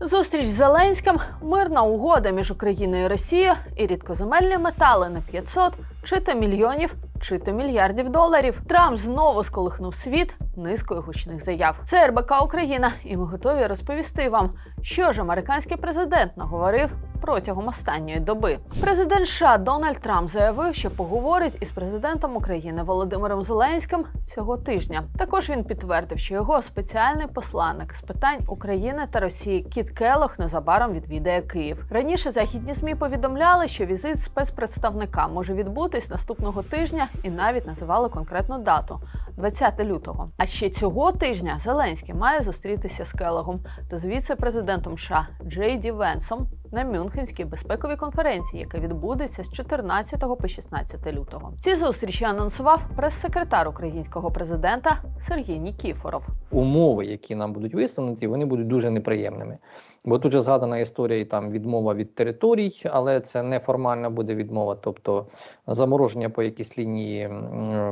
Зустріч з Зеленським, мирна угода між Україною і Росією і рідкоземельні метали на 500 чи то мільйонів, чи то мільярдів доларів. Трамп знову сколихнув світ низкою гучних заяв. Це РБК Україна, і ми готові розповісти вам, що ж американський президент наговорив протягом останньої доби. Президент США Дональд Трамп заявив, що поговорить із президентом України Володимиром Зеленським цього тижня. Також він підтвердив, що його спеціальний посланник з питань України та Росії Кіт Келох незабаром відвідає Київ. Раніше західні змі повідомляли, що візит спецпредставника може відбутись наступного тижня, і навіть називали конкретну дату 20 лютого. А ще цього тижня Зеленський має зустрітися з Келогом та з віце-президентом США Джей Ді Венсом на Мюнхенській безпековій конференції, яка відбудеться з 14 по 16 лютого. Ці зустрічі анонсував прес-секретар українського президента Сергій Нікіфоров. умови, які нам будуть висунуті, вони будуть дуже неприємними. Бо тут же згадана історія там відмова від територій, але це не формальна буде відмова, тобто замороження по якійсь лінії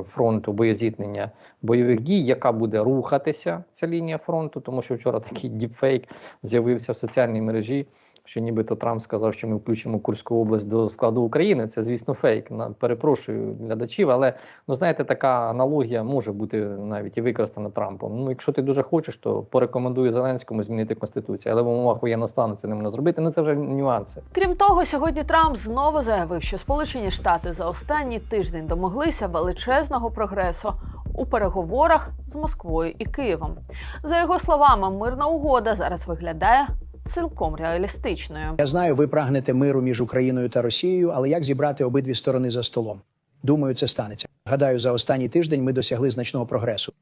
фронту, боєзіткнення бойових дій, яка буде рухатися ця лінія фронту, тому що вчора такий діпфейк з'явився в соціальній мережі. Що нібито Трамп сказав, що ми включимо Курську область до складу України. Це, звісно, фейк. Перепрошую глядачів, але ну знаєте, така аналогія може бути навіть і використана Трампом. Ну, якщо ти дуже хочеш, то порекомендую Зеленському змінити конституцію. Але в умовах воєнного стану це не можна зробити. Ну це вже нюанси. Крім того, сьогодні Трамп знову заявив, що Сполучені Штати за останній тиждень домоглися величезного прогресу у переговорах з Москвою і Києвом. За його словами, мирна угода зараз виглядає цілком реалістичною. Я знаю, ви прагнете миру між Україною та Росією, але як зібрати обидві сторони за столом? Думаю, це станеться. Гадаю, за останній тиждень ми досягли значного прогресу.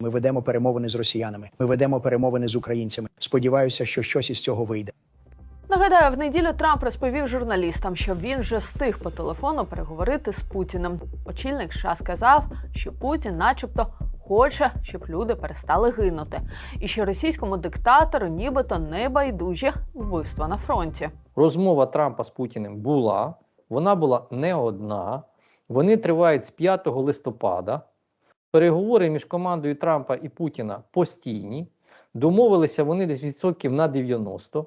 Ми ведемо перемовини з росіянами. Ми ведемо перемовини з українцями. Сподіваюся, що щось із цього вийде. Нагадаю, в неділю Трамп розповів журналістам, що він вже встиг по телефону переговорити з Путіним. Очільник США сказав, що Путін, начебто, хоче, щоб люди перестали гинути, і що російському диктатору нібито не байдужі вбивства на фронті. Розмова Трампа з Путіним була. Вона була не одна. Вони тривають з 5 листопада. Переговори між командою Трампа і Путіна постійні. Домовилися вони десь відсотків на 90.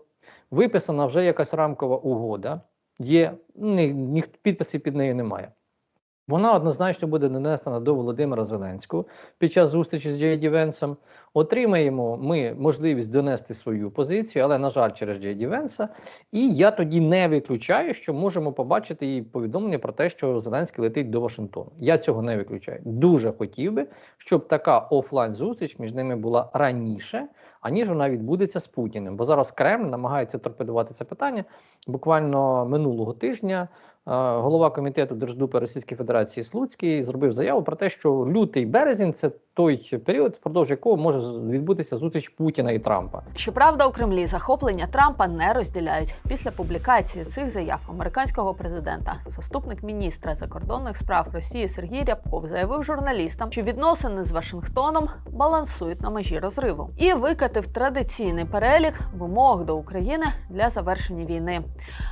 Виписана вже якась рамкова угода. Є ні, ні, підписів під нею немає. Вона однозначно буде нанесена до Володимира Зеленського під час зустрічі з Джей Ді Венсом. Отримаємо ми можливість донести свою позицію, але, на жаль, через Джей Ді Венса. І я тоді не виключаю, що можемо побачити і повідомлення про те, що Зеленський летить до Вашингтону. Я цього не виключаю. Дуже хотів би, щоб така офлайн зустріч між ними була раніше, аніж вона відбудеться з Путіним. Бо зараз Кремль намагається торпедувати це питання. Буквально минулого тижня голова комітету Держдупи Російської Федерації Слуцький зробив заяву про те, що лютий березень це той період, впродовж якого може відбутися зустріч Путіна і Трампа. Щоправда, у Кремлі захоплення Трампа не розділяють. Після публікації цих заяв американського президента заступник міністра закордонних справ Росії Сергій Рябков заявив журналістам, що відносини з Вашингтоном балансують на межі розриву, і викатив традиційний перелік вимог до України для завершення війни.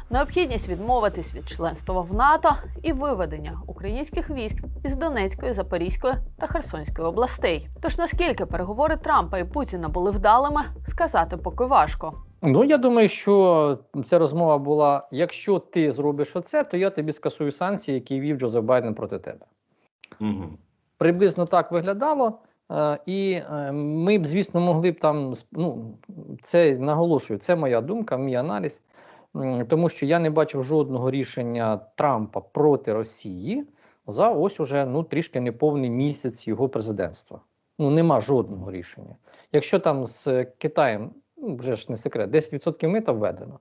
Необхідність відмовитись від членства в НАТО і виведення українських військ із Донецької, Запорізької та Херсонської областей. Тож наскільки переговори Трампа і Путіна були вдалими, сказати поки важко. Ну я думаю, що ця розмова була: якщо ти зробиш оце, то я тобі скасую санкції, які вів Джозеф Байден проти тебе. Угу. Приблизно так виглядало. Е, і е, ми б, звісно, могли б там ну, це наголошую, це моя думка, мій аналіз, тому що я не бачив жодного рішення Трампа проти Росії за ось уже ну трішки неповний місяць його президентства. Ну нема жодного рішення. Якщо там з Китаєм, ну вже ж не секрет, 10% мита введено.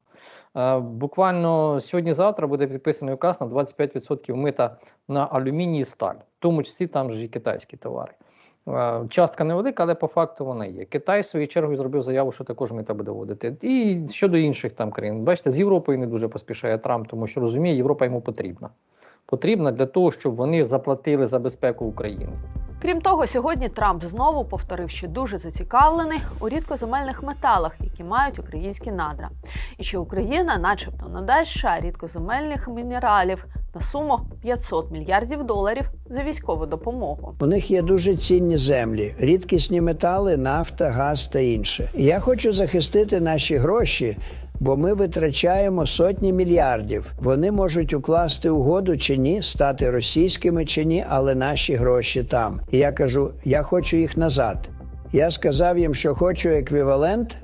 Е, Буквально сьогодні-завтра буде підписаний указ на 25% мита на алюміній і сталь, в тому числі там ж і китайські товари. Е, Частка невелика, але по факту вона є. Китай, в свою чергу, зробив заяву, що також мита буде вводити. І щодо інших там країн, бачите, з Європою не дуже поспішає Трамп, тому що розуміє, Європа йому потрібна. Потрібна для того, щоб вони заплатили за безпеку України. Крім того, сьогодні Трамп знову повторив, що дуже зацікавлений у рідкоземельних металах, які мають українські надра, і що Україна, начебто, надасть рідкоземельних мінералів на суму 500 мільярдів доларів за військову допомогу. У них є дуже цінні землі, рідкісні метали, нафта, газ та інше. Я хочу захистити наші гроші, бо ми витрачаємо сотні мільярдів. Вони можуть укласти угоду чи ні, стати російськими чи ні, але наші гроші там. І я кажу: я хочу їх назад. Я сказав їм, що хочу еквівалент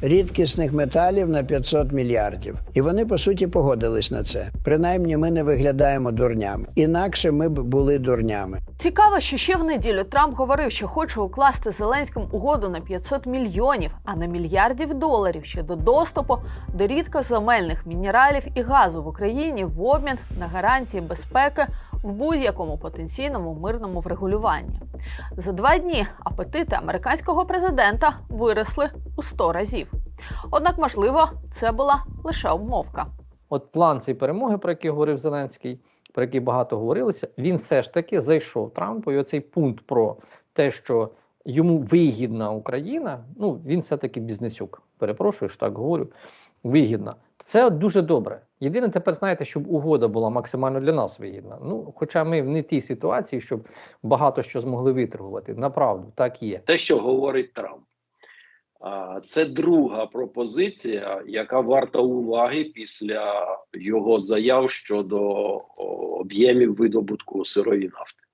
рідкісних металів на 500 мільярдів. І вони по суті погодились на це. Принаймні, ми не виглядаємо дурнями. Інакше ми б були дурнями. Цікаво, що ще в неділю Трамп говорив, що хоче укласти Зеленським угоду на 500 мільйонів, а не мільярдів доларів щодо доступу до рідкоземельних мінералів і газу в Україні в обмін на гарантії безпеки в будь-якому потенційному мирному врегулюванні. За два дні апетити американського президента виросли у 100 разів. Однак, можливо, це була лише обмовка. От план цієї перемоги, про який говорив Зеленський, про який багато говорилося, він все ж таки зайшов Трампу. І оцей пункт про те, що йому вигідна Україна, ну він все-таки бізнесюк. Перепрошую, що так говорю. Вигідна. Це дуже добре. Єдине, тепер знаєте, щоб угода була максимально для нас вигідна. Ну, хоча ми в не тій ситуації, щоб багато що змогли виторгувати. Направду, так є. те, що говорить Трамп. Це друга пропозиція, яка варта уваги після його заяв щодо об'ємів видобутку сирої нафти.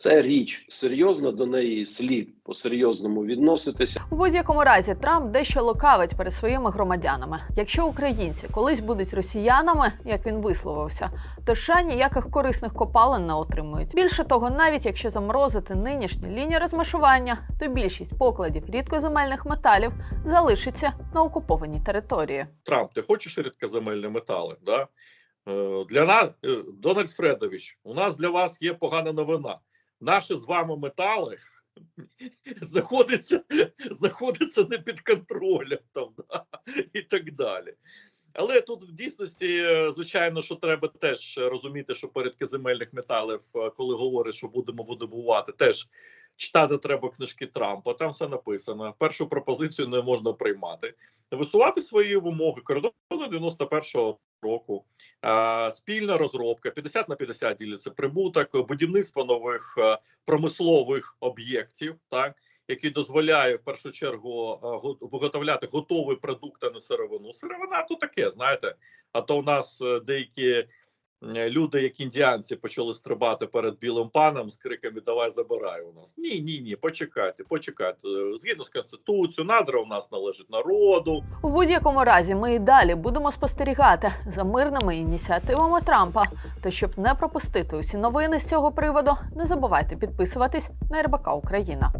Це річ серйозна, до неї слід по-серйозному відноситися. У будь-якому разі Трамп дещо лукавить перед своїми громадянами. Якщо українці колись будуть росіянами, як він висловився, то США ніяких корисних копалин не отримують. Більше того, навіть якщо заморозити нинішні лінії розмежування, то більшість покладів рідкоземельних металів залишиться на окупованій території. Трамп, ти хочеш рідкоземельні метали? Да? Е, Для нас, е, Дональд Фредович, у нас для вас є погана новина. Наші з вами метали знаходяться, знаходяться не під контролем там, да? і так далі. Але тут в дійсності, звичайно, що треба теж розуміти, що по рідкоземельних металів, е, коли говорять, що будемо видобувати, теж читати треба книжки Трампа. Там все написано. Першу пропозицію не можна приймати. Висувати свої вимоги кордону 91-го року. Е, спільна розробка 50 на 50 діляться прибуток, будівництво нових е, промислових об'єктів, так який дозволяє в першу чергу е, го- виготовляти готові продукти а не сировину. Сировина то таке, знаєте. А то у нас е, деякі е, люди, як індіанці, почали стрибати перед білим паном з криками Давай забирай у нас. Ні, ні, ні, почекайте, почекайте. Згідно з конституцією, надра у нас належить народу. У будь-якому разі ми і далі будемо спостерігати за мирними ініціативами Трампа. То щоб не пропустити усі новини з цього приводу, не забувайте підписуватись на РБК Україна.